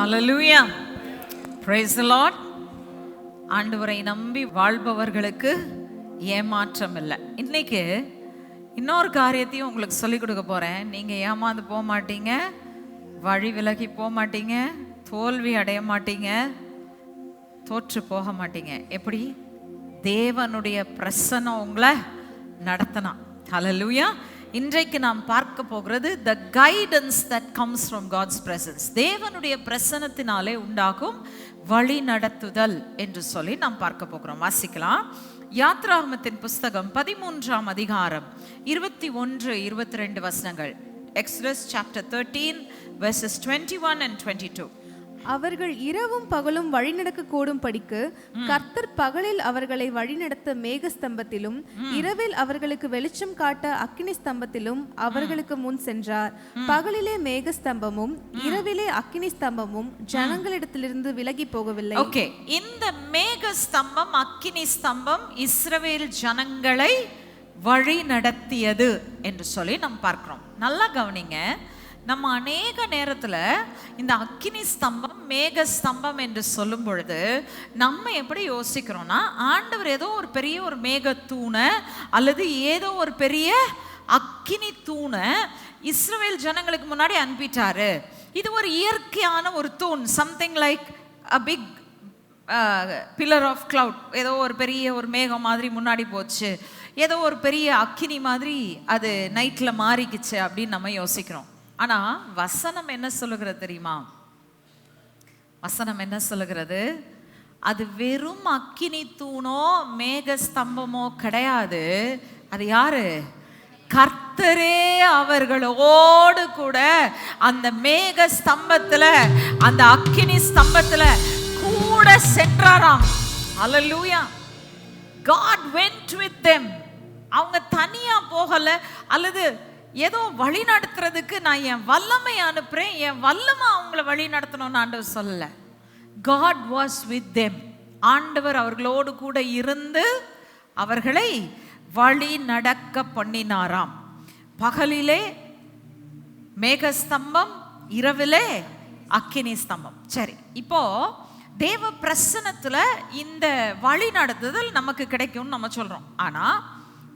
Hallelujah price lot ஆண்டவரை நம்பி வாழ்பவர்களுக்கு ஏமாற்றம் இல்லை இன்னைக்கு இன்னொரு காரியத்தையும் உங்களுக்கு சொல்லிக் கொடுக்க போகிறேன் நீங்கள் ஏமாந்து போக மாட்டீங்க. வழி விலகி போக மாட்டீங்க. தோல்வி அடைய மாட்டீங்க. தோற்று போக மாட்டீங்க. எப்படி? தேவனுடைய பிரசனம் உங்களை நடத்தனா ஹலலூயா இன்றைக்கு நாம் பார்க்க போகிறது the guidance that comes from God's presence தேவனுடைய பிரசனத்தினாலே உண்டாகும் வழி நடத்துதல் என்று சொல்லி நாம் பார்க்க போகிறோம். வாசிக்கலாம். யாத்ராகமத்தின் புஸ்தகம் பதிமூன்றாம் அதிகாரம் இருபத்தி ஒன்று இருபத்தி ரெண்டு வசனங்கள். Exodus chapter thirteen verses twenty one and twenty two அவர்கள் இரவும் பகலும் வழிநடக்க கூடும் படிக்கு கர்த்தர் பகலில் அவர்களை வழிநடத்த மேக ஸ்தம்பத்திலும் இரவில் அவர்களுக்கு வெளிச்சம் காட்ட அக்கினி ஸ்தம்பத்திலும் அவர்களுக்கு முன் சென்றார். பகலிலே மேக ஸ்தம்பமும் இரவிலே அக்கினி ஸ்தம்பமும் ஜனங்களிடத்திலிருந்து விலகி போகவில்லை. ஓகே. இந்த மேக ஸ்தம்பம் அக்கினி ஸ்தம்பம் இஸ்ரவேல் ஜனங்களை வழி நடத்தியது என்று சொல்லி நம்ம பார்க்கிறோம். நல்லா கவனிங்க. நம்ம அநேக நேரத்தில் இந்த அக்கினி ஸ்தம்பம் மேக ஸ்தம்பம் என்று சொல்லும் பொழுது நம்ம எப்படி யோசிக்கிறோம்னா ஆண்டவர் ஏதோ ஒரு பெரிய ஒரு மேக தூணை அல்லது ஏதோ ஒரு பெரிய அக்கினி தூணை இஸ்ரவேல் ஜனங்களுக்கு முன்னாடி அனுப்பிட்டாரு. இது ஒரு இயற்கையான ஒரு தூண் something like a big pillar of cloud ஏதோ ஒரு பெரிய ஒரு மேகம் மாதிரி முன்னாடி போச்சு. ஏதோ ஒரு பெரிய அக்கினி மாதிரி அது நைட்டில் மாறிக்குச்சு அப்படின்னு நம்ம யோசிக்கிறோம். ஆனால் வசனம் என்ன சொல்லுகிறது தெரியுமா? வசனம் என்ன சொல்லுகிறது? அது வெறும் அக்கினி தூணோ மேக ஸ்தம்பமோ கிடையாது. அது யாரு? கர்த்தரே அவர்களோடு கூட அந்த மேக ஸ்தம்பத்துல அந்த அக்கினி ஸ்தம்பத்துல கூட சென்றாராம். Hallelujah God went with them அவங்க தனியா போகல அல்லது ஏதோ வழி நடத்துறதுக்கு நான் என் வல்லமை அனுப்புறேன் என் வல்லமை அவங்கள வழி நடத்தணும்னு ஆண்டவர் சொல்லல. காட் வாஸ் வித் தெம் ஆண்டவர் அவர்களோடு கூட இருந்து அவர்களை வழி நடக்க பண்ணினாராம். பகலிலே மேகஸ்தம்பம் இரவிலே அக்கினி ஸ்தம்பம். சரி இப்போ தேவ பிரசனத்தில் இந்த வழி நடத்துதல் நமக்கு கிடைக்கும்னு நம்ம சொல்கிறோம் ஆனால்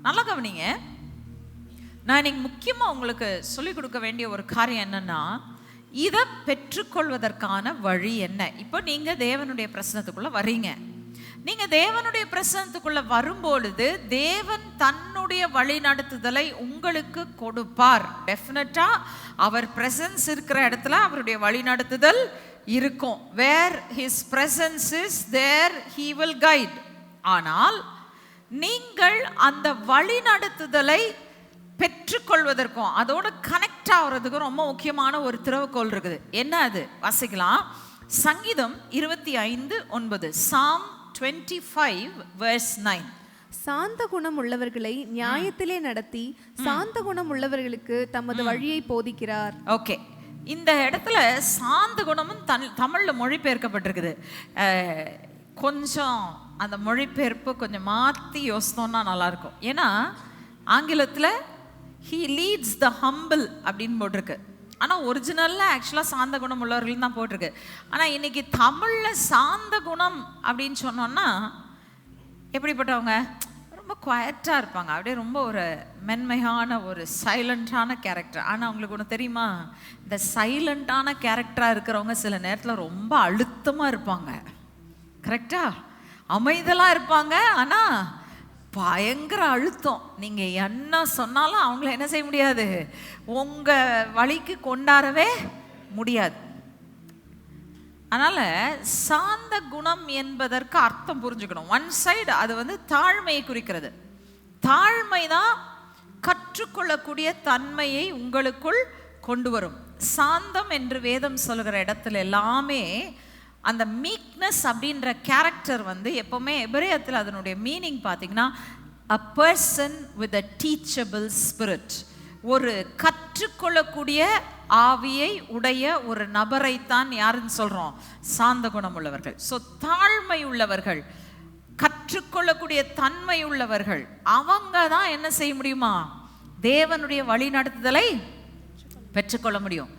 நல்லா கவனிங்க. நான் இன்னைக்கு முக்கியமாக உங்களுக்கு சொல்லிக் கொடுக்க வேண்டிய ஒரு காரியம் என்னன்னா இதை பெற்றுக்கொள்வதற்கான வழி என்ன? இப்போ நீங்க தேவனுடைய பிரசனத்துக்குள்ள வர்றீங்க நீங்க தேவனுடைய பிரசனத்துக்குள்ள வரும்பொழுது தேவன் தன்னுடைய வழிநடத்துதலை உங்களுக்கு கொடுப்பார். டெஃபினட்டா அவர் பிரசன்ஸ் இருக்கிற இடத்துல அவருடைய வழிநடத்துதல் இருக்கும். Where his presence is there he will guide ஆனால் நீங்கள் அந்த வழிநடத்துதலை பெற்றுக்கொள்வதற்கும் அதோட கனெக்ட் ஆகுறதுக்கும் ரொம்ப முக்கியமான ஒரு திறவுகோல் இருக்குது. என்ன அது? வாசிக்கலாம். சங்கீதம் இருபத்தி ஐந்து ஒன்பது. Psalm twenty five verse nine சாந்த குணம் உள்ளவர்களை நியாயத்திலே நடத்தி சாந்த குணம் உள்ளவர்களுக்கு தமது வழியை போதிக்கிறார். ஓகே இந்த இடத்துல சாந்த குணமும் தன் தமிழில் மொழிபெயர்க்கப்பட்டிருக்குது. கொஞ்சம் அந்த மொழிபெயர்ப்பு கொஞ்சம் மாற்றி யோசித்தோம்னா நல்லாயிருக்கும். ஏன்னா ஆங்கிலத்தில் ஹீ லீட்ஸ் த ஹம்பிள் அப்படின்னு போட்டிருக்கு. ஆனால் ஒரிஜினலில் ஆக்சுவலாக சாந்த குணம் உள்ளவர்கள் தான் போட்டிருக்கு. ஆனால் இன்னைக்கு தமிழில் சாந்த குணம் அப்படின்னு சொன்னோன்னா எப்படிப்பட்டவங்க? ரொம்ப குவாய்ட்டாக இருப்பாங்க. அப்படியே ரொம்ப ஒரு மென்மையான ஒரு சைலண்ட்டான கேரக்டர் ஆனால் அவங்களுக்கு ஒன்று தெரியுமா? இந்த சைலண்ட்டான கேரக்டராக இருக்கிறவங்க சில நேரத்தில் ரொம்ப அழுத்தமாக இருப்பாங்க. கரெக்டாக அமைதலாக இருப்பாங்க. ஆனால் பயங்கர அழுத்தம். நீங்கள் என்ன சொன்னாலும் அவங்கள என்ன செய்ய முடியாது. உங்கள் வழிக்கு கொண்டாடவே முடியாது. அதனால் சாந்த குணம் என்பதற்கு அர்த்தம் புரிஞ்சுக்கணும். ஒன் சைடு அது வந்து தாழ்மையை குறிக்கிறது. தாழ்மை தான் கற்றுக்கொள்ளக்கூடிய தன்மையை உங்களுக்குள் கொண்டு வரும். சாந்தம் என்று வேதம் சொல்கிற இடத்துல எல்லாமே அந்த மீக்னஸ் அப்படின்ற கேரக்டர் வந்து எப்போவுமே எபிரேயத்தில் அதனுடைய மீனிங் பார்த்தீங்கன்னா a person with a teachable spirit ஒரு கற்றுக்கொள்ளக்கூடிய ஆவியை உடைய ஒரு நபரைத்தான் யாருன்னு சொல்கிறோம் சாந்த குணம் உள்ளவர்கள். ஸோ தாழ்மை உள்ளவர்கள் கற்றுக்கொள்ளக்கூடிய தன்மை உள்ளவர்கள் அவங்க தான் என்ன செய்ய முடியுமா? தேவனுடைய வழிநடத்துதலை பெற்றுக்கொள்ள முடியும்.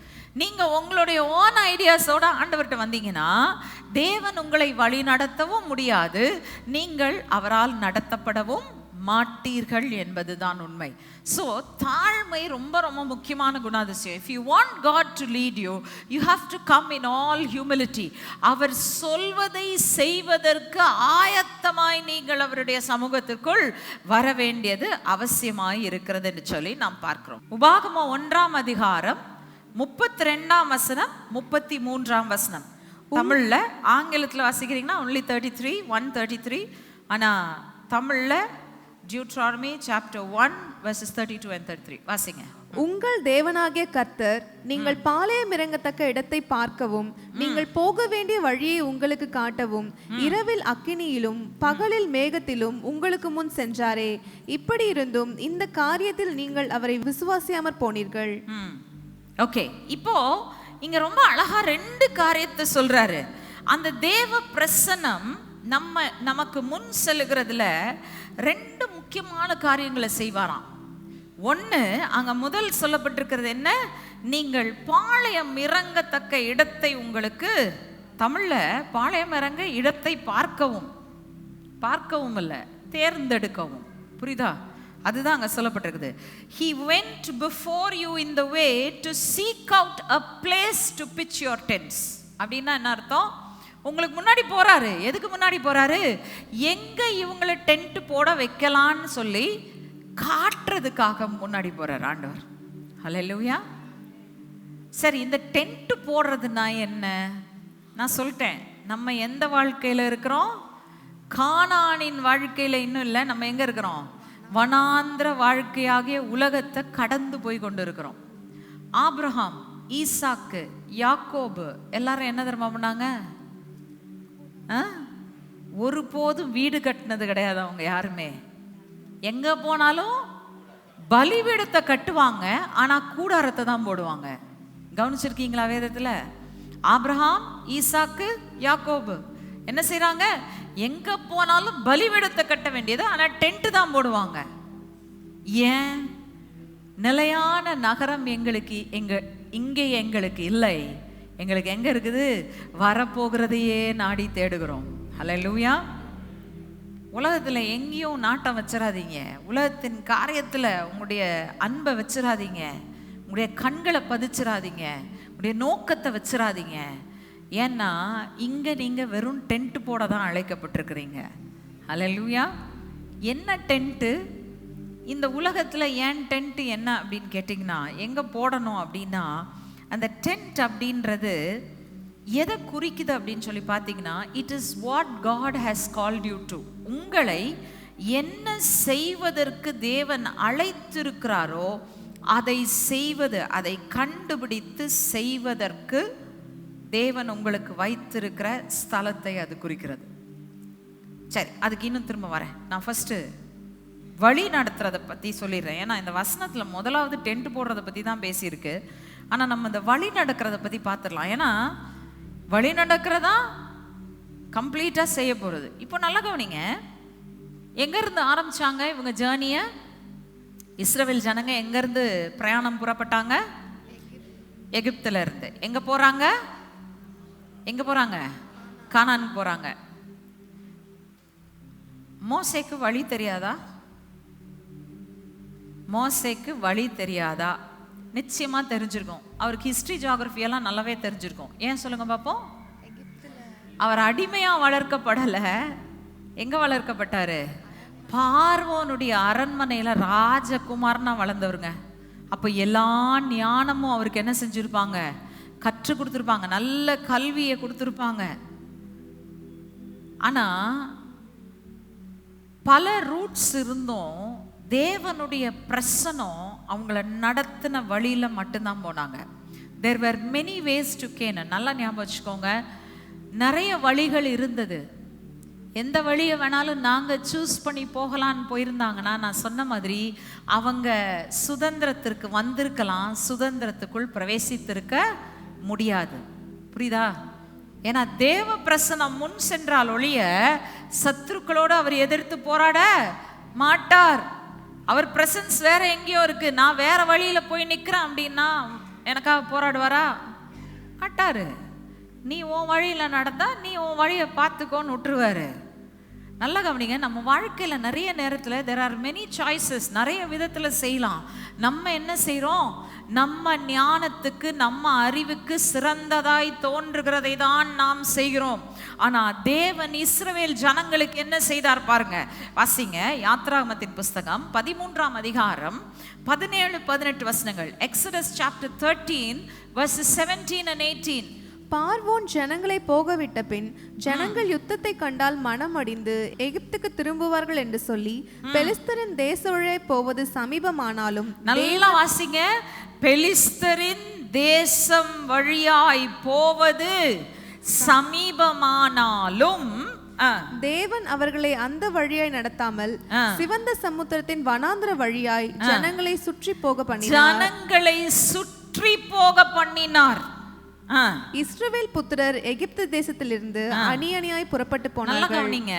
நீங்கள் உங்களுடைய ஓன் ஐடியாஸோட ஆண்டவர்கிட்ட வந்தீங்கன்னா தேவன் உங்களை வழி நடத்தவும் முடியாது. நீங்கள் அவரால் நடத்தப்படவும் மாட்டீர்கள் என்பதுதான் உண்மை. ஸோ தாழ்மை ரொம்ப ரொம்ப முக்கியமான குணாதிசயம். If you want God to lead you you have to come in all humility அவர் சொல்வதை செய்வதற்கு ஆயத்தமாய் நீங்கள் அவருடைய சமூகத்திற்குள் வர வேண்டியது அவசியமாய் இருக்கிறது என்று சொல்லி நாம் பார்க்கிறோம். உபாகமா ஒன்றாம் அதிகாரம் முப்பத்தி ரெண்டாம் வசனம் முப்பத்தி மூன்றாம் வசனம். தமிழ்ல ஆங்கிலத்தில் வாசிக்கிறீங்கன்னா only thirty three one thirty three ஆனால் தமிழில் Deuteronomy chapter one verses thirty two and thirty three வாசிங்க. உங்கள் தேவனாகிய கர்த்தர் நீங்கள் பாளையம் இறங்கத்தக்க இடத்தை பார்க்கவும் நீங்கள் போக வேண்டிய வழியை உங்களுக்கு காட்டவும் இரவில் அக்கினியிலும் பகலில் மேகத்திலும் உங்களுக்கு முன் சென்றாரே. இப்படி இருந்தும் இந்த காரியத்தில் நீங்கள் அவரை விசுவாசியாமற் போனீர்கள். ஓகே இப்போ இங்க ரொம்ப அழகா ரெண்டு காரியத்தை சொல்றாரு. அந்த தேவ பிரசனம் நம்ம நமக்கு முன் செல்லுகிறதுல ரெண்டு முக்கியமான காரியங்களை செய்வாராம். ஒன்று அங்க முதல் சொல்லப்பட்டிருக்கிறது என்ன? நீங்கள் பாளையம் இறங்கத்தக்க இடத்தை உங்களுக்கு தமிழில் பாளையம் இறங்க இடத்தை பார்க்கவும். பார்க்கவும் இல்லை தேர்ந்தெடுக்கவும். புரியுதா? அதுதான் அங்கே சொல்லப்பட்டிருக்குது. He went before you in the way to seek out a place to pitch your tents அப்படின்னா என்ன அர்த்தம்? உங்களுக்கு முன்னாடி போறாரு. எதுக்கு முன்னாடி போறாரு? எங்க இவங்களை டென்ட் போட வைக்கலான்னு சொல்லி காட்டுறதுக்காக முன்னாடி போறார் ஆண்டவர். ஹalleluya சரி இந்த டென்ட் போடுறதுனா என்ன? நான் சொல்லிட்டேன். நம்ம எந்த வாழ்க்கையில் இருக்கிறோம்? கானானின் வாழ்க்கையில் இன்னும் இல்லை. நம்ம எங்கே இருக்கிறோம்? வனாந்திர வாழ்க்கையாகிய உலகத்தை கடந்து போய் கொண்டு இருக்கிறோம் ஆப்ரஹாம் ஈசாக்கு யாக்கோபு எல்லாரும் என்ன தெரியுமா பண்ணாங்க? ஆ? ஒருபோதும் வீடு கட்டினது கிடையாது அவங்க யாருமே. எங்க போனாலும் பலிபீடத்தை கட்டுவாங்க ஆனா கூடாரத்தை தான் போடுவாங்க. கவனிச்சிருக்கீங்களா வேதத்துல? ஆப்ரஹாம் ஈசாக்கு யாக்கோபு. என்ன செய்கிறாங்க எங்க போனாலும் பலிபீடத்தை கட்ட வேண்டியது ஆனா டென்ட் தான் போடுவாங்க. ஏன்? நிலையான நகரம் எங்களுக்கு எங்க இங்கே எங்களுக்கு இல்லை. எங்களுக்கு எங்க இருக்குது? வரப்போகிறதையே நாடி தேடுகிறோம். ஹலோ லூயா உலகத்தில் எங்கேயும் நாட்டம் வச்சிடாதீங்க உலகத்தின் காரியத்தில் உங்களுடைய அன்பை வச்சிடாதீங்க உங்களுடைய கண்களை பதிச்சிடாதீங்க உங்களுடைய நோக்கத்தை வச்சிடாதீங்க ஏன்னா இங்கே நீங்கள் வெறும் டென்ட் போட தான் அழைக்கப்பட்டிருக்கிறீங்க. அலலூயா என்ன டென்ட்டு இந்த உலகத்தில் ஏன் டென்ட் என்ன அப்படின்னு கேட்டிங்கன்னா எங்கே போடணும் அப்படின்னா அந்த டென்ட் அப்படின்றது எதை குறிக்குது அப்படின்னு சொல்லி பார்த்தீங்கன்னா it is what God has called you to உங்களை என்ன செய்வதற்கு தேவன் அழைத்திருக்கிறாரோ அதை செய்வது அதை கண்டுபிடித்து செய்வதற்கு தேவன் உங்களுக்கு வைத்திருக்கிற ஸ்தலத்தை அது குறிக்கிறது. சரி அதுக்கு இன்னும் திரும்ப வரேன். நான் ஃபஸ்ட்டு வழி நடத்துறதை பற்றி சொல்லிடுறேன். ஏன்னா இந்த வசனத்தில் முதலாவது டென்ட் போடுறத பற்றி தான் பேசியிருக்கு. ஆனால் நம்ம இந்த வழி நடக்கிறத பற்றி பார்த்துடலாம் ஏன்னா வழி நடக்கிறதா கம்ப்ளீட்டாக செய்ய போகிறது இப்போ நல்லா கவனிங்க. எங்கேருந்து ஆரம்பிச்சாங்க இவங்க ஜேர்னியை இஸ்ரவேல் ஜனங்க எங்கேருந்து பிரயாணம் புறப்பட்டாங்க? எகிப்துல இருந்து. எங்கே போகிறாங்க எங்கே போகிறாங்க கானானுக்கு போகிறாங்க மோசைக்கு வழி தெரியாதா? மோசைக்கு வழி தெரியாதா? நிச்சயமா தெரிஞ்சிருக்கும். அவருக்கு ஹிஸ்டரி ஜியாகிரபி எல்லாம் நல்லாவே தெரிஞ்சிருக்கும். ஏன் சொல்லுங்க பாப்போம்? அவர் அடிமையா வளர்க்கப்படல. எங்க வளர்க்கப்பட்டாரு? பார்வோனுடைய அரண்மனையில ராஜகுமாரனா வளர்ந்தவருங்க. அப்ப எல்லா ஞானமும் அவருக்கு என்ன செஞ்சிருப்பாங்க? கற்றுக் கொடுத்துருப்பாங்க. நல்ல கல்வியை கொடுத்துருப்பாங்க. ஆனா பல ரூட்ஸ் இருந்தும் தேவனுடைய பிரசனம் அவங்கள நடத்தின வழியில் மட்டும்தான் போனாங்க. There were many ways to கேன நல்லா ஞாபகம் வச்சுக்கோங்க. நிறைய வழிகள் இருந்தது. எந்த வழியை வேணாலும் நாங்கள் சூஸ் பண்ணி போகலான்னு போயிருந்தாங்கன்னா நான் சொன்ன மாதிரி அவங்க சுதந்திரத்திற்கு வந்திருக்கலாம். சுதந்திரத்துக்குள் பிரவேசித்திருக்க முடியாது. புரியுதா? ஏன்னா தேவ பிரசனம் முன் சென்றால் ஒழிய சத்துருக்களோடு அவர் எதிர்த்து போராட மாட்டார். அவர் பிரசன்ஸ் வேற எங்கேயோ இருக்கு. நான் வேற வழியில போய் நிற்கிறேன் அப்படின்னா எனக்காக போராடுவாரா? மாட்டாரு. நீ உன் வழியில நடந்தா நீ உன் வழியை பார்த்துக்கோன்னு விட்டுருவாரு. நல்லா கவனிங்க நம்ம வாழ்க்கையில் நிறைய நேரத்தில் தெர் ஆர் மெனி சாய்ஸஸ் நிறைய விதத்தில் செய்யலாம். நம்ம என்ன செய்கிறோம் நம்ம ஞானத்துக்கு நம்ம அறிவுக்கு சிறந்ததாய் தோன்றுகிறதை தான் நாம் செய்கிறோம். ஆனால் தேவன் இஸ்ரவேல் ஜனங்களுக்கு என்ன செய்தார் பாருங்க வாசிங்க யாத்ராமத்தின் புஸ்தகம் பதிமூன்றாம் அதிகாரம் பதினேழு பதினெட்டு வசனங்கள். Exodus chapter thirteen verse seventeen and eighteen பார்வோன் ஜனங்களை போகவிட்ட பின் ஜனங்கள் யுத்தத்தை கண்டால் மனமடிந்து எகிப்துக்கு திரும்புவார்கள் என்று சொல்லி பெலிஸ்தரின் தேசொழே போவது சமீபமானாலும் நல்லா வாசிங்க. பெலிஸ்தரின் தேசம் வழியாய் போவது சமீபமானாலும் தேவன் அவர்களை அந்த வழியாய் நடத்தாமல். சிவந்த சமுத்திரத்தின் வனாந்திர வழியாய் ஜனங்களை சுற்றி போக பண்ணி ஜனங்களை சுற்றி போக பண்ணினார். இஸ்ரவேல் புத்திரர் எகிப்து தேசத்திலிருந்து அணி அணியாய் புறப்பட்டு போனார்கள். கவனிங்க.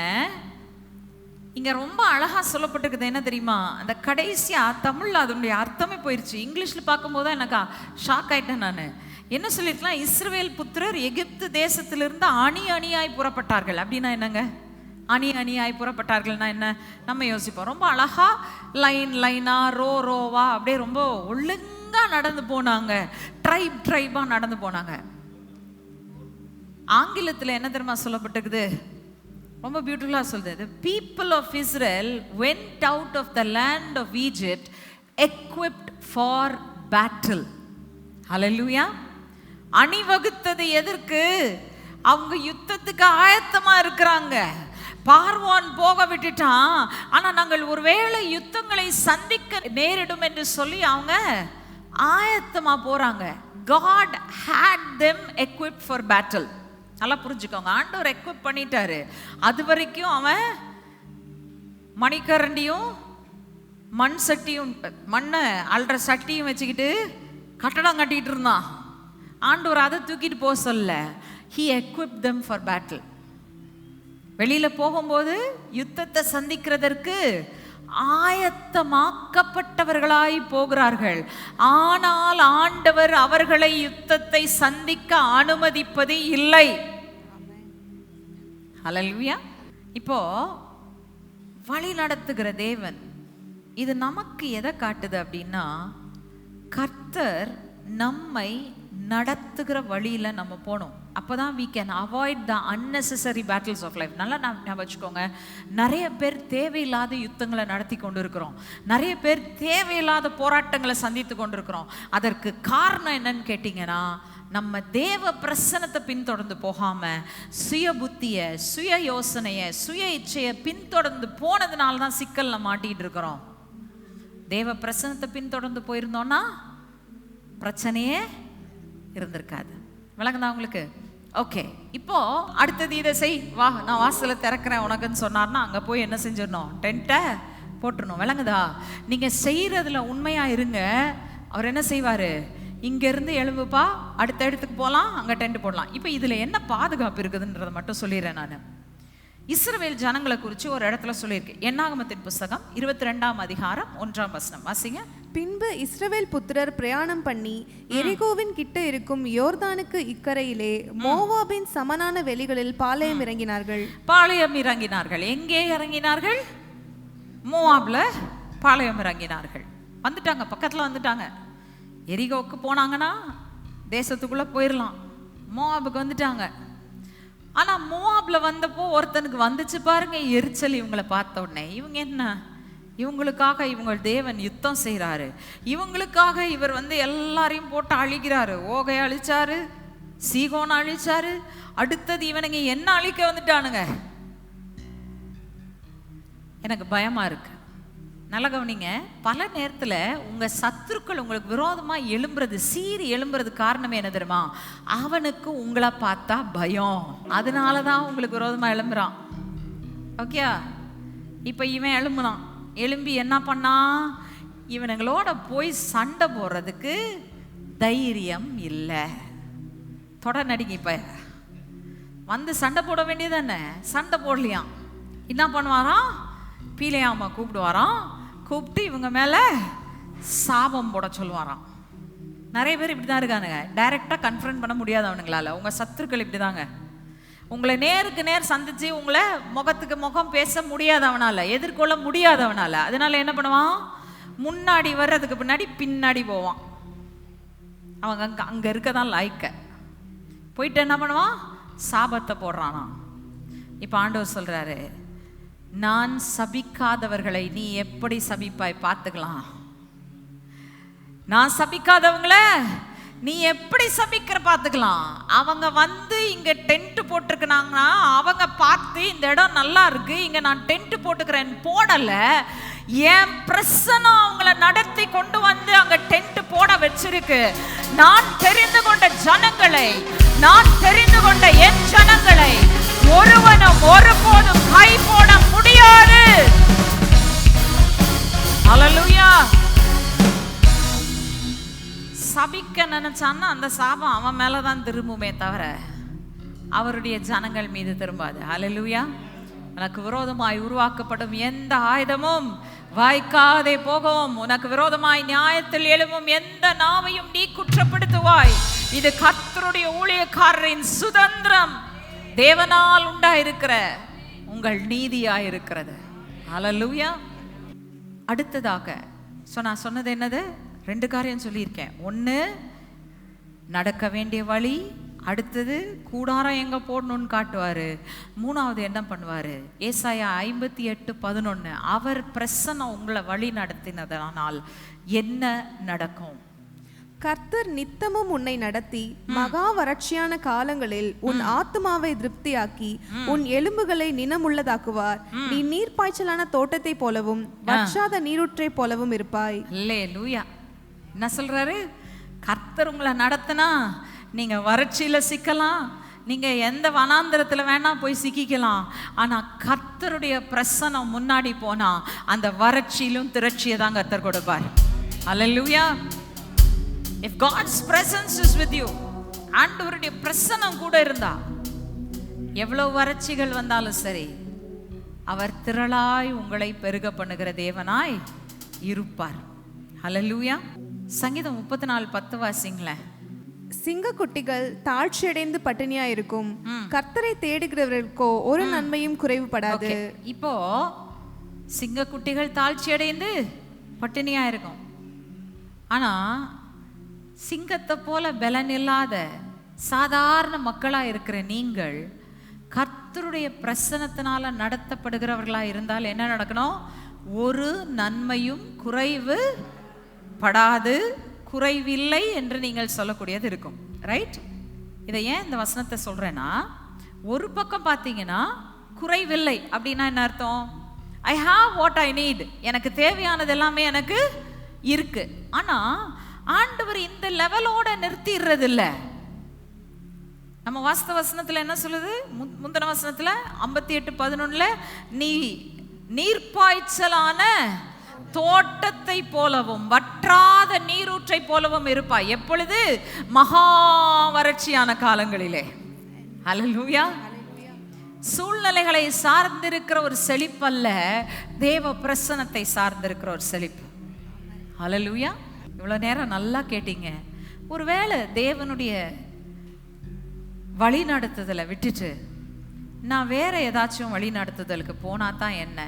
இங்க ரொம்ப அழகா சொல்லப்பட்டிருக்குது என்ன தெரியுமா? அந்த கடைசியா தமிழ்ல அதனுடைய அர்த்தமே போயிருச்சு. இங்கிலீஷ்ல பார்க்கும்போது எனக்கு ஷாக் ஆயிட்டேன் நான். என்ன சொல்லிருக்கலாம்? இஸ்ரவேல் புத்திரர் எகிப்து தேசத்திலிருந்து அணி அணியாய் புறப்பட்டார்கள். அப்படின்னா என்னங்க? அணி அணியாய் புறப்பட்டார்கள்னா என்ன? நம்ம யோசிப்போம். ரொம்ப அழகா லைன் லைனா ரோ ரோவா அப்படியே ரொம்ப ஒழுங்கா நடந்து போனாங்க. ட்ரைப் ட்ரைபா நடந்து போனாங்க. ஆங்கிலத்தில் என்ன தெரியுமா சொல்லப்பட்டிருக்குது? ரொம்ப பியூட்டிஃபுல்லாக சொல்லுது. People of Israel went out of the land of Egypt Egypt for battle hallelujah அணிவகுத்தது எதற்கு? அவங்க யுத்தத்துக்கு ஆயத்தமாக இருக்கிறாங்க. பார்வான் போக விட்டுட்டான். ஆனா நாங்கள் ஒருவேளை யுத்தங்களை சந்திக்க நேரிடும் என்று சொல்லி அவங்க ஆயத்தமா போறாங்க. God had them equip for battle நல்லா புரிஞ்சுக்கோங்க. ஆண்டவர் எக்விப் பண்ணிட்டாரு. அது வரைக்கும் அவன் மணிக்கரண்டியும் மண் சட்டியும் மண்ணை அல்ற சட்டியும் வச்சுக்கிட்டு கட்டடம் கட்டிட்டு இருந்தான். ஆண்டவர் அதை தூக்கிட்டு போக சொல்ல he equip them for battle வெளியில போகும்போது யுத்தத்தை சந்திக்கிறதற்கு ஆயத்தமாக்கப்பட்டவர்களாய் போகிறார்கள். ஆனால் ஆண்டவர் அவர்களை யுத்தத்தை சந்திக்க அனுமதிப்பது இல்லை. அலல்வியா இப்போ வழி நடத்துகிற தேவன் இது நமக்கு எதை காட்டுது அப்படின்னா கர்த்தர் நம்மை நடத்துகிற வழியில் நம்ம போகணும் அப்பதான் we can avoid the unnecessary battles of life நல்லா நான் ஞாபகம் வச்சுக்கோங்க. நிறைய பேர் தேவையில்லாத யுத்தங்களை நடத்தி கொண்டு இருக்கிறோம் நிறைய பேர் தேவையில்லாத போராட்டங்களை சந்தித்து கொண்டிருக்கிறோம். அதற்கு காரணம் என்னன்னு கேட்டிங்கன்னா நம்ம தேவ பிரசனத்தை பின்தொடர்ந்து போகாமல் சுய புத்தியை சுய யோசனையை சுய இச்சையை பின்தொடர்ந்து போனதுனால தான் சிக்கலில் மாட்டிகிட்டு இருக்கிறோம். தேவ பிரசனத்தை பின்தொடர்ந்து போயிருந்தோன்னா பிரச்சனையே இருந்திருக்காது. விளங்குதா உங்களுக்கு? ஓகே இப்போ அடுத்தது இதை செய். வா நான் வாசலை திறக்கிறேன் உனக்குன்னு சொன்னார்னா அங்கே போய் என்ன செஞ்சிடணும்? டென்ட்டை போட்டுடணும். விளங்குதா? நீங்கள் செய்கிறதுல உண்மையாக இருங்க. அவர் என்ன செய்வார்? இங்கேருந்து எழும்புப்பா அடுத்த இடத்துக்கு போகலாம் அங்கே டென்ட் போடலாம். இப்போ இதில் என்ன பாதுகாப்பு இருக்குதுன்றதை மட்டும் சொல்லிடுறேன் நான். இஸ்ரவேல் ஜனங்களை குறித்து ஒரு இடத்துல சொல்லியிருக்கு. என்னாகமத்தின் புஸ்தகம் இருபத்தி ரெண்டாம் அதிகாரம் ஒன்றாம் வசனம். வாசிங்க. பின்பு இஸ்ரவேல் புத்திரர் பிரயாணம் பண்ணி எரிகோவின் கிட்ட இருக்கும் யோர்தானுக்கு இக்கரையிலே மோவாபின் சமனான வெளிகளில் பாளையம் இறங்கினார்கள். பாளையம் இறங்கினார்கள். எங்கே இறங்கினார்கள்? மோவாப்ல பாளையம் இறங்கினார்கள். வந்துட்டாங்க பக்கத்துல வந்துட்டாங்க. எரிகோவுக்கு போனாங்கன்னா தேசத்துக்குள்ள போயிடலாம் மோவாபுக்கு வந்துட்டாங்க. ஆனா மோவாப்ல வந்தப்போ ஒருத்தனுக்கு வந்துச்சு பாருங்க எரிச்சல் இவங்களை பார்த்த உடனே. இவங்க என்ன? இவங்களுக்காக இவங்க தேவன் யுத்தம் செய்கிறாரு இவங்களுக்காக இவர் வந்து எல்லாரையும் போட்டு அழிக்கிறாரு. ஓகை அழிச்சாரு சீகோன் அழிச்சாரு அடுத்தது இவனுங்க என்ன அழிக்க வந்துட்டானுங்க? எனக்கு பயமா இருக்கு. நல்ல கவனிங்க பல நேரத்தில் உங்கள் சத்துருக்கள் உங்களுக்கு விரோதமாக எழும்புறது சீறி எழும்புறது காரணம் என்ன தெரியுமா? அவனுக்கு உங்களை பார்த்தா பயம். அதனால தான் உங்களுக்கு விரோதமாக எழும்புறான். ஓகே இப்போ இவன் எழும்புனான். எழும்பி என்ன பண்ணான் இவனுங்களோட போய் சண்டை போடுறதுக்கு தைரியம் இல்லை. தொட நடிங்க இப்ப. வந்து சண்டை போட வேண்டியதானே சண்டை போடலையாம் என்ன பண்ணுவாராம்? பீலையாம கூப்பிடுவாராம். கூப்பிட்டு இவங்க மேல சாபம் போட சொல்லுவாராம். நிறைய பேர் இப்படி தான் இருக்கானுங்க டைரெக்டாக கன்ஃபரன்ட் பண்ண முடியாதவனுங்களால உங்க சத்துருக்கள் இப்படி தாங்க உங்களை நேருக்கு நேர் சந்திச்சு உங்களை முகத்துக்கு முகம் பேச முடியாதவனால எதிர்கொள்ள முடியாதவனால. அதனால என்ன பண்ணுவான்? முன்னாடி வர்றதுக்கு பின்னாடி பின்னாடி போவான். அவங்க அங்க அங்க இருக்க தான் லாய்க்க போயிட்டு என்ன பண்ணுவான்? சாபத்தை போடுறானா இப்போ ஆண்டவர் சொல்றாரு நான் சபிக்காதவர்களை நீ எப்படி சபிப்பாய் பார்த்துக்கலாம். நான் சபிக்காதவங்கள நீ எப்படி சபிக்கிற பார்த்துக்கலாம். அவங்க வந்து இங்க டென்ட் போட்டிருக்கிறாங்கன்னா அவங்க பார்த்து இந்த இடம் நல்லா இருக்கு இங்க நான் டென்ட் போட்டுக்கிறேன் போடல. என் பிரசனம் அவங்கள நடத்தி கொண்டு வந்து அங்க டென்ட் போட வச்சிருக்கு. நான் தெரிந்து கொண்ட ஜனங்களை நான் தெரிந்து கொண்ட என் ஜனங்களை ஒருவனும் ஒருபோதும் கை போட முடியாது. அல்லேலூயா சபிக்க நினைச்சான்னா அந்த சாபம் அவன் மேலே தான் திரும்புமே தவிர அவருடைய ஜனங்கள் மீது திரும்பாது. அலலுயா உனக்கு விரோதமாய் உருவாக்கப்படும் எந்த ஆயுதமும் வாய்க்காதே போகும். உனக்கு விரோதமாய் நியாயத்தில் எழும்பும் எந்த நாவையும் நீ குற்றப்படுத்துவாய். இது கத்தருடைய ஊழியக்காரரின் சுதந்திரம். தேவனால் உண்டாயிருக்கிற உங்கள் நீதியாயிருக்கிறது. அலலுயா அடுத்ததாக ஸோ நான் சொன்னது என்னது? ரெண்டு காரியம் சொல்லியிருக்கேன். ஒன்று நடக்க வேண்டிய வழி அடுத்தது கூடாரம் எங்கே போடணும்னு காட்டுவார். மூணாவது என்ன பண்ணுவார்? ஏசாயா ஐம்பத்தி எட்டு பதினொன்று அவர் பிரசன்னம் உங்களை வழி நடத்தினதனால் என்ன நடக்கும்? கர்த்தர் நித்தமும் உன்னை நடத்தி மகா வறட்சியான காலங்களில் உன் ஆத்துமாவை திருப்தியாக்கி உன் எலும்புகளை நினமுள்ளதாக்குவார். நீ நீர்ப்பாய்ச்சலான தோட்டத்தை போலவும் வற்றாத நீரூற்றை போலவும் இருப்பாய். அல்லே லூயா என்ன சொல்றாரு? கர்த்தர் உங்களை நடத்தினா நீங்க வறட்சியில சிக்கலாம். நீங்க எந்த வனாந்திரத்துல வேணா போய் சிக்கிக்கலாம். ஆனா கர்த்தருடைய பிரசனம் முன்னாடி போனால் அந்த வறட்சியிலும் திரட்சியை தான் கர்த்தர் கொடுப்பார். அல்லூயா if God's presence is with you ஆண்டவருடைய பிரசனம் கூட இருந்தா எவ்வளவு வறட்சிகள் வந்தாலும் சரி அவர் திரளாய் உங்களை பெருக பண்ணுகிற தேவனாய் இருப்பார். ஹலலூயா சங்கீதம் முப்பத்தி நாலு பத்து வாசிங்களேன். சிங்கக்குட்டிகள் தாழ்ச்சியடைந்து பட்டினியா இருக்கும் கர்த்தரை தேடுகிறவர்களுக்கோ ஒரு நன்மையும் குறைவுபடாது. இப்போ சிங்கக்குட்டிகள் தாழ்ச்சி அடைந்து பட்டினியா இருக்கும் ஆனா சிங்கத்தை போல பலன் இல்லாத சாதாரண மக்களா இருக்கிற நீங்கள் கர்த்தருடைய பிரசனத்தினால நடத்தப்படுகிறவர்களா இருந்தால் என்ன நடக்கணும்? ஒரு நன்மையும் குறைவு படாது குறைவில்லை என்று நீங்கள் சொல்லக்கூடியது இருக்கும். ரைட் இதை ஏன் இந்த வசனத்தை சொல்கிறேன்னா ஒரு பக்கம் பார்த்தீங்கன்னா குறைவில்லை அப்படின்னா என்ன அர்த்தம்? I have what I need எனக்கு தேவையானது எல்லாமே எனக்கு இருக்கு. ஆனால் ஆண்டவர் இந்த லெவலோட நிறுத்திடுறது இல்லை நம்ம வாஸ்த வசனத்தில் என்ன சொல்லுது? முந்- முந்தின வசனத்தில் ஐம்பத்தி எட்டு பதினொன்னில் நீ நீர்ப்பாய்ச்சலான தோட்டத்தை போலவும் வற்றாத நீரூற்றை போலவும் இருப்பாய். எப்பொழுது? மகா வறட்சியான காலங்களிலே. அலலூயா சூழ்நிலைகளை சார்ந்திருக்கிற ஒரு செழிப்பல்ல தேவ பிரசனத்தை சார்ந்திருக்கிற ஒரு செழிப்பு. அலலூயா இவ்வளோ நேரம் நல்லா கேட்டீங்க. ஒருவேளை தேவனுடைய வழி நடத்துதலை விட்டுட்டு நான் வேற ஏதாச்சும் வழி நடத்துதலுக்கு போனா தான் என்ன?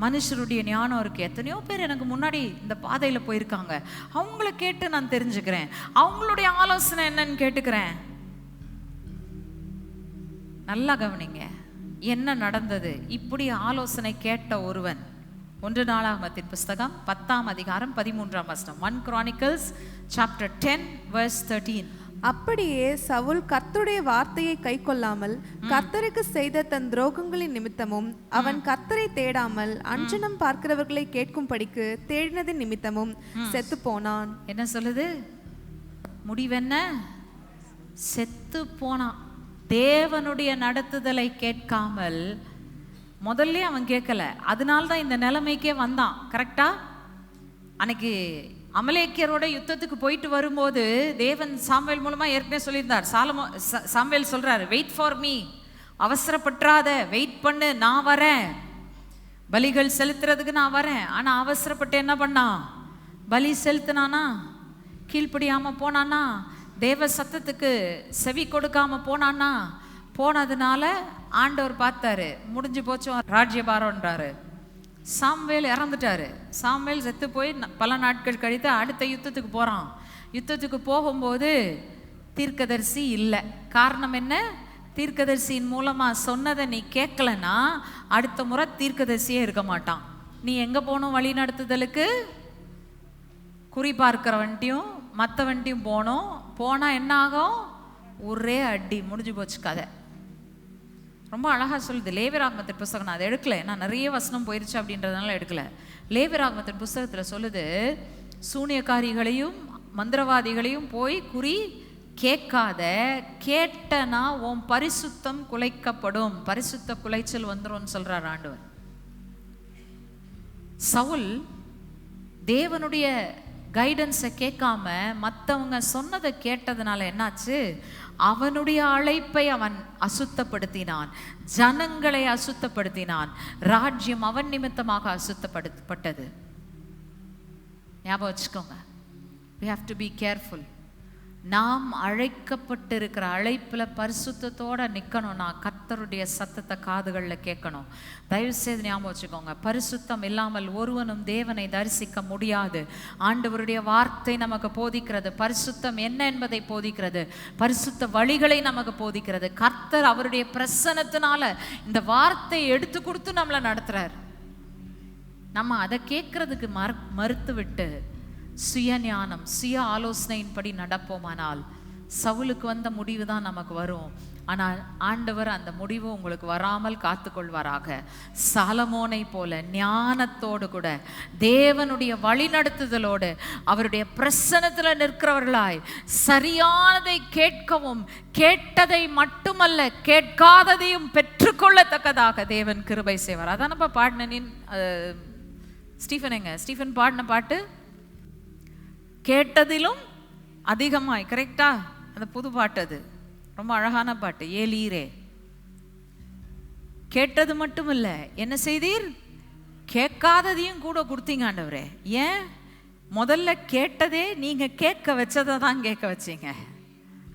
மனுஷருடைய ஞானம் இருக்கு. எத்தனையோ பேர் எனக்கு முன்னாடி இந்த பாதையில் போயிருக்காங்க. அவங்கள கேட்டு நான் தெரிஞ்சுக்கிறேன். அவங்களுடைய ஆலோசனை என்னன்னு கேட்டுக்கிறேன். நல்லா கவனிங்க. என்ன நடந்தது? இப்படி ஆலோசனை கேட்ட ஒருவன். ஒன்று நாளாகமத்தின் புஸ்தகம் பத்தாம் அதிகாரம் பதிமூன்றாம் வசனம். One Chronicles chapter ten verse thirteen அப்படியே சவுல் கர்த்தருடைய வார்த்தையை கைக்கொள்ளாமல் கர்த்தருக்கு செய்த தன் துரோகங்களின் நிமித்தமும் அவன் கர்த்தரை தேடாமல் அஞ்சனம் பார்க்கிறவர்களை கேட்கும்படிக்கு தேடினதின் நிமித்தமும் செத்து போனான். என்ன சொல்லுது? முடிவென்ன? செத்து போனான். தேவனுடைய நடத்துதலை கேட்காமல் முதல்ல அவன் கேட்கல. அதனால தான் இந்த நிலைமைக்கே வந்தான். கரெக்டா அன்னைக்கு அமலேக்கியரோட யுத்தத்துக்கு போயிட்டு வரும்போது தேவன் சாம்வேல் மூலமாக ஏற்கனவே சொல்லியிருந்தார். சாலமோ சாம்வேல் சொல்கிறார் வெயிட் ஃபார் மீ அவசரப்பட்டுறாத. வெயிட் பண்ணு. நான் வரேன். பலிகள் செலுத்துறதுக்கு நான் வரேன். ஆனால் அவசரப்பட்டு என்ன பண்ணான் பலி செலுத்தினானா? கீழ்ப்படியாமல் போனானா? தேவ சத்தத்துக்கு செவி கொடுக்காம போனானா? போனதுனால ஆண்டவர் பார்த்தாரு. முடிஞ்சு போச்சு ராஜ்யபாரம்ன்றாரு. சாம்வேல் இறந்துட்டாரு. சாம்வேல் செத்து போய் பல நாட்கள் கழித்து அடுத்த யுத்தத்துக்கு போகிறான் யுத்தத்துக்கு போகும்போது தீர்க்கதரிசி இல்லை. காரணம் என்ன? தீர்க்கதரிசியின் மூலமாக சொன்னதை நீ கேட்கலன்னா அடுத்த முறை தீர்க்கதரிசியே இருக்க மாட்டான். நீ எங்கே போகணும் வழி நடத்துதலுக்கு? குறி மற்ற மற்றவன்ட்டையும் போனோம் போனால் என்ன ஆகும்? ஒரே அடி. முடிஞ்சு போச்சு கதை. ரொம்ப அழகாக சொல்லுது. லேவிராகமத்தின் புஸ்தகம் நான் அதை எடுக்கல. நான் நிறைய வசனம் போயிருச்சு அப்படின்றதுனால எடுக்கல. லேவிராகமத்தின் புஸ்தகத்தில் சொல்லுது சூனியக்காரிகளையும் மந்திரவாதிகளையும் போய் குறி கேட்காத கேட்டனா உன் பரிசுத்தம் குலைக்கப்படும். பரிசுத்த குலைச்சல் வந்துரும்னு சொல்றார் ஆண்டவர். சவுல் தேவனுடைய கைடன்ஸை கேட்காம மற்றவங்க சொன்னதை கேட்டதுனால என்னாச்சு? அவனுடைய அழைப்பை அவன் அசுத்தப்படுத்தினான். ஜனங்களை அசுத்தப்படுத்தினான். ராஜ்யம் அவன் நிமித்தமாக அசுத்தப்படுத்தப்பட்டது. ஞாபகம் வச்சுக்கோங்க. We have to be careful நாம் அழைக்கப்பட்டிருக்கிற அழைப்பில் பரிசுத்தத்தோடு நிக்கணும்னா கர்த்தருடைய சத்தத்தை காதுகளில் கேட்கணும். தயவு செய்து ஞாபகம் வச்சுக்கோங்க. பரிசுத்தம் இல்லாமல் ஒருவனும் தேவனை தரிசிக்க முடியாது. ஆண்டவருடைய வார்த்தை நமக்கு போதிக்கிறது. பரிசுத்தம் என்ன என்பதை போதிக்கிறது. பரிசுத்த வழிகளை நமக்கு போதிக்கிறது. கர்த்தர் அவருடைய பிரசனத்தினால இந்த வார்த்தையை எடுத்து கொடுத்து நம்மளை நடத்துகிறார் நம்ம அதை கேட்கறதுக்கு மறு மறுத்து விட்டு சுயஞானம் சுய ஆலோசனையின்படி நடப்போமானால் சவுலுக்கு வந்த முடிவு தான் நமக்கு வரும். ஆனால் ஆண்டவர் அந்த முடிவு உங்களுக்கு வராமல் காத்துக்கொள்வாராக. சாலமோனை போல ஞானத்தோடு கூட தேவனுடைய வழிநடத்துதலோடு அவருடைய பிரசனத்தில் நிற்கிறவர்களாய் சரியானதை கேட்கவும் கேட்டதை மட்டுமல்ல கேட்காததையும் பெற்றுக்கொள்ளத்தக்கதாக தேவன் கிருபை செய்வார். அதான் நம்ம பாடினின் ஸ்டீஃபன் எங்க? ஸ்டீஃபன் பாடின பாட்டு? கேட்டதிலும் அதிகமாய் கரெக்டா அந்த புது பாட்டு அது. ரொம்ப அழகான பாட்டு ஏலீரே கேட்டது மட்டும் இல்லை என்ன செய்தீர்? கேட்காததையும் கூட கொடுத்தீங்க ஆண்டவரே. ஏன்? முதல்ல கேட்டதே நீங்கள் கேட்க வச்சதை தான் கேட்க வச்சீங்க.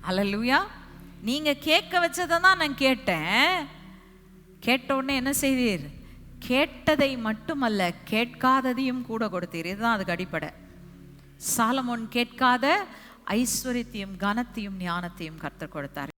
அல்லேலூயா நீங்கள் கேட்க வச்சதை தான் நான் கேட்டேன். கேட்ட உடனே என்ன செய்தீர்? கேட்டதை மட்டுமல்ல கேட்காததையும் கூட கொடுத்தீர். இதுதான் அதுக்கு அடிப்படை. சாலமோன் கேட்காத ஐஸ்வர்யத்தையும் கனத்தையும் ஞானத்தையும் கற்றுக் கொடுத்தார்.